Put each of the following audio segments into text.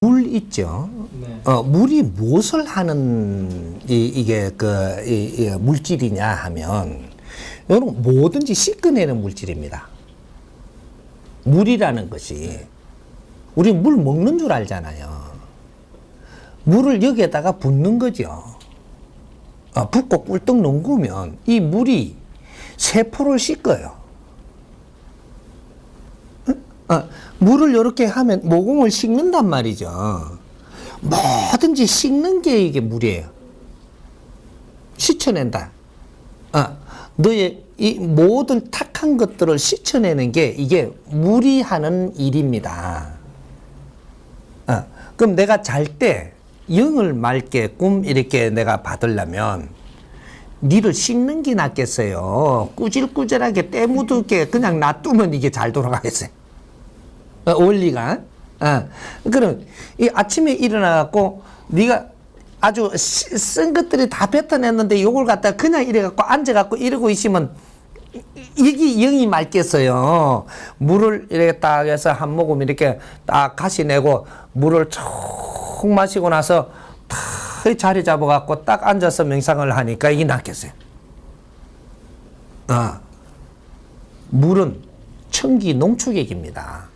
물 있죠. 네. 어, 물이 무엇을 하는 이, 이게 그 이, 이 물질이냐 하면 여러분 뭐든지 씻어내는 물질입니다. 물이라는 것이 우리 물 먹는 줄 알잖아요. 물을 여기에다가 붓는 거죠. 어, 붓고 꿀떡 농구면 이 물이 세포를 씻어요. 어, 물을 이렇게 하면 모공을 씻는단 말이죠. 뭐든지 씻는 게 이게 물이에요. 씻어낸다. 어, 너의 이 모든 탁한 것들을 씻어내는 게 이게 물이 하는 일입니다. 어, 그럼 내가 잘 때 영을 맑게끔 이렇게 내가 받으려면 니를 씻는 게 낫겠어요. 꾸질꾸질하게 때묻게 그냥 놔두면 이게 잘 돌아가겠어요. 어, 원리가. 어. 그럼 이 아침에 일어나갖고 네가 아주 시- 쓴 것들이 다 뱉어냈는데 요걸 갖다 그냥 이래갖고 앉아갖고 이러고 있으면 이- 이게 영이 맑겠어요. 물을 이렇게 딱 해서 한 모금 이렇게 딱 가시내고 물을 쭉 마시고 나서 탁 자리 잡아갖고 딱 앉아서 명상을 하니까 이게 낫겠어요. 아, 물은 청기 농축액입니다.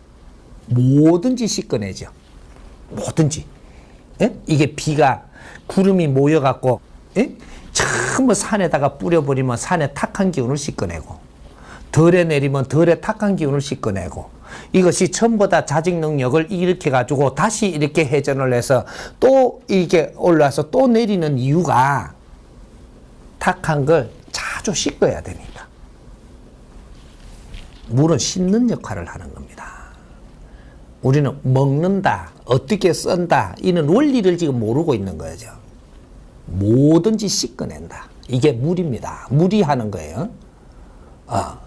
뭐든지 씻어내죠. 뭐든지. 예? 이게 비가 구름이 모여갖고 예? 전부 산에다가 뿌려버리면 산의 탁한 기운을 씻어내고 덜에 내리면 덜의 탁한 기운을 씻어내고 이것이 전부 다 자직 능력을 일으켜 가지고 다시 이렇게 회전을 해서 또 이렇게 올라서 또 내리는 이유가 탁한 걸 자주 씻어야 되니까 물은 씻는 역할을 하는 겁니다. 우리는 먹는다, 어떻게 쓴다, 이런 원리를 지금 모르고 있는 거죠. 뭐든지 씻어낸다. 이게 물입니다. 물이 하는 거예요. 아,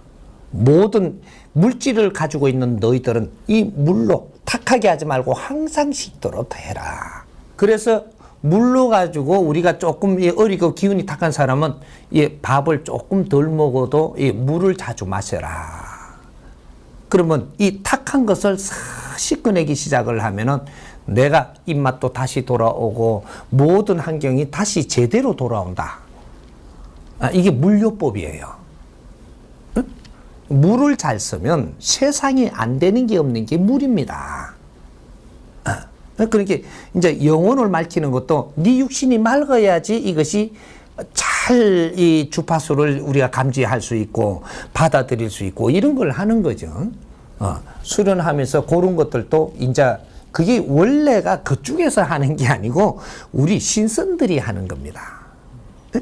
모든 물질을 가지고 있는 너희들은 이 물로 탁하게 하지 말고 항상 씻도록 해라. 그래서 물로 가지고 우리가 조금 이 어리고 기운이 탁한 사람은 이 밥을 조금 덜 먹어도 이 물을 자주 마셔라. 그러면 이 탁한 것을 싹 씻어내기 시작을 하면은 내가 입맛도 다시 돌아오고 모든 환경이 다시 제대로 돌아온다. 아, 이게 물요법이에요. 응? 물을 잘 쓰면 세상에 안 되는 게 없는 게 물입니다. 아, 그러니까 이제 영혼을 맑히는 것도 네 육신이 맑아야지 이것이 잘 이 주파수를 우리가 감지할 수 있고 받아들일 수 있고 이런 걸 하는 거죠. 어, 수련하면서 그런 것들도 이제 그게 원래가 그쪽에서 하는 게 아니고 우리 신선들이 하는 겁니다.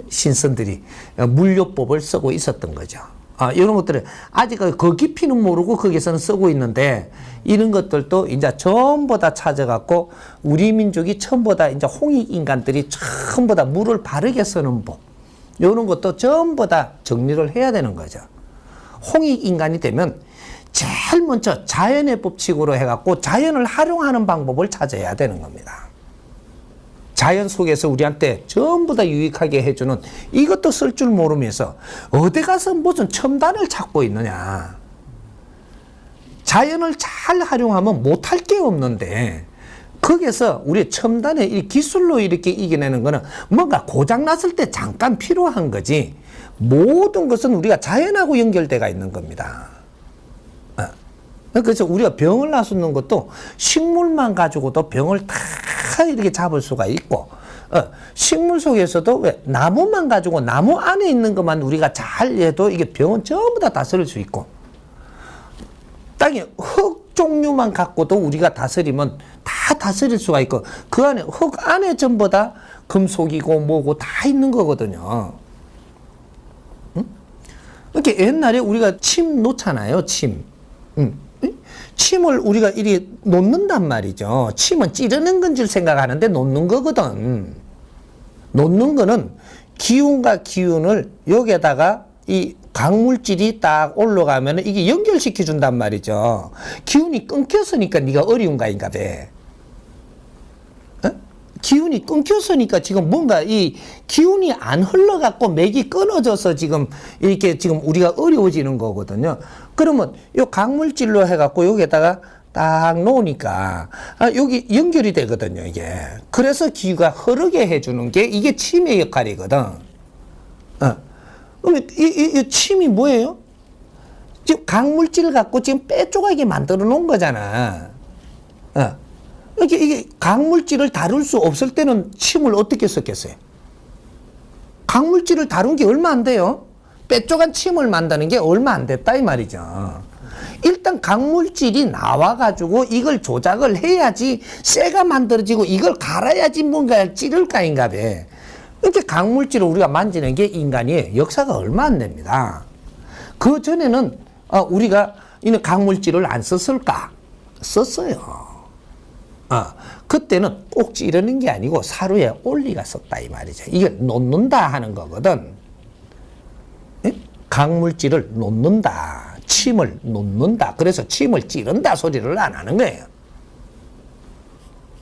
신선들이 물요법을 쓰고 있었던 거죠. 아, 이런 것들을 아직 그 깊이는 모르고 거기서는 쓰고 있는데 이런 것들도 이제 전부 다 찾아갖고 우리 민족이 전부 다 이제 홍익 인간들이 전부 다 물을 바르게 쓰는 법 이런 것도 전부 다 정리를 해야 되는 거죠. 홍익 인간이 되면 제일 먼저 자연의 법칙으로 해갖고 자연을 활용하는 방법을 찾아야 되는 겁니다. 자연 속에서 우리한테 전부 다 유익하게 해주는 이것도 쓸 줄 모르면서 어디 가서 무슨 첨단을 찾고 있느냐. 자연을 잘 활용하면 못할 게 없는데 거기서 우리 첨단의 이 기술로 이렇게 이겨내는 거는 뭔가 고장났을 때 잠깐 필요한 거지 모든 것은 우리가 자연하고 연결돼가 있는 겁니다. 어. 그래서 우리가 병을 나서는 것도 식물만 가지고도 병을 다 이렇게 잡을 수가 있고, 어, 식물 속에서도 왜 나무만 가지고 나무 안에 있는 것만 우리가 잘 해도 이게 병은 전부 다 다스릴 수 있고, 땅에 흙 종류만 갖고도 우리가 다스리면 다 다스릴 수가 있고, 그 안에 흙 안에 전부 다 금속이고 뭐고 다 있는 거거든요. 이렇게 옛날에 우리가 침 놓잖아요, 침. 음. 침을 우리가 이리 놓는단 말이죠. 침은 찌르는 건 줄 생각하는데 놓는 거거든. 놓는 거는 기운과 기운을 여기에다가 이 강물질이 딱 올라가면 이게 연결시켜 준단 말이죠. 기운이 끊겼으니까 네가 어려운 가인가 돼. 어? 기운이 끊겼으니까 지금 뭔가 이 기운이 안 흘러갖고 맥이 끊어져서 지금 이렇게 지금 우리가 어려워지는 거거든요. 그러면 요 강물질로 해갖고 여기에다가 딱 놓으니까 아, 여기 연결이 되거든요 이게 그래서 기후가 흐르게 해주는 게 이게 침의 역할이거든 어. 그러면 이, 이, 이 침이 뭐예요? 지금 강물질을 갖고 지금 빼쪼가게 만들어 놓은 거잖아 어. 이게, 이게 강물질을 다룰 수 없을 때는 침을 어떻게 썼겠어요? 강물질을 다룬 게 얼마 안 돼요? 빼쪼간 침을 만드는 게 얼마 안 됐다 이 말이죠. 일단 강물질이 나와가지고 이걸 조작을 해야지 쇠가 만들어지고 이걸 갈아야지 뭔가 찌를 까인가 봐. 이렇게 강물질을 우리가 만지는 게 인간의 역사가 얼마 안 됩니다. 그 전에는 어, 우리가 이는 강물질을 안 썼을까? 썼어요. 아, 그때는 꼭 찌르는 게 아니고 사루에 올리가 썼다 이 말이죠. 이걸 놓는다 하는 거거든. 예? 강물질을 놓는다. 침을 놓는다. 그래서 침을 찌른다 소리를 안 하는 거예요.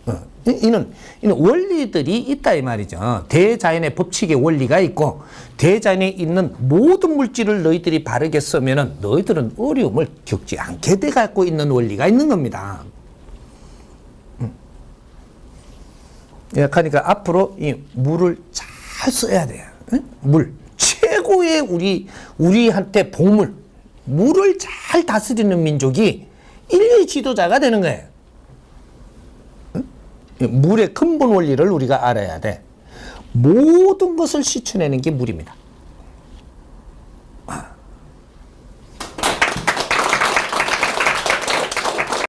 어, 이- 이는, 이는 원리들이 있다 이 말이죠. 대자연의 법칙의 원리가 있고 대자연에 있는 모든 물질을 너희들이 바르게 쓰면은 너희들은 어려움을 겪지 않게 돼 갖고 있는 원리가 있는 겁니다. 예, 그러니까 앞으로 이 물을 잘 써야 돼요. 응? 물 최고의 우리 우리한테 보물 물을 잘 다스리는 민족이 인류의 지도자가 되는 거예요. 응? 이 물의 근본 원리를 우리가 알아야 돼. 모든 것을 씻어내는 게 물입니다.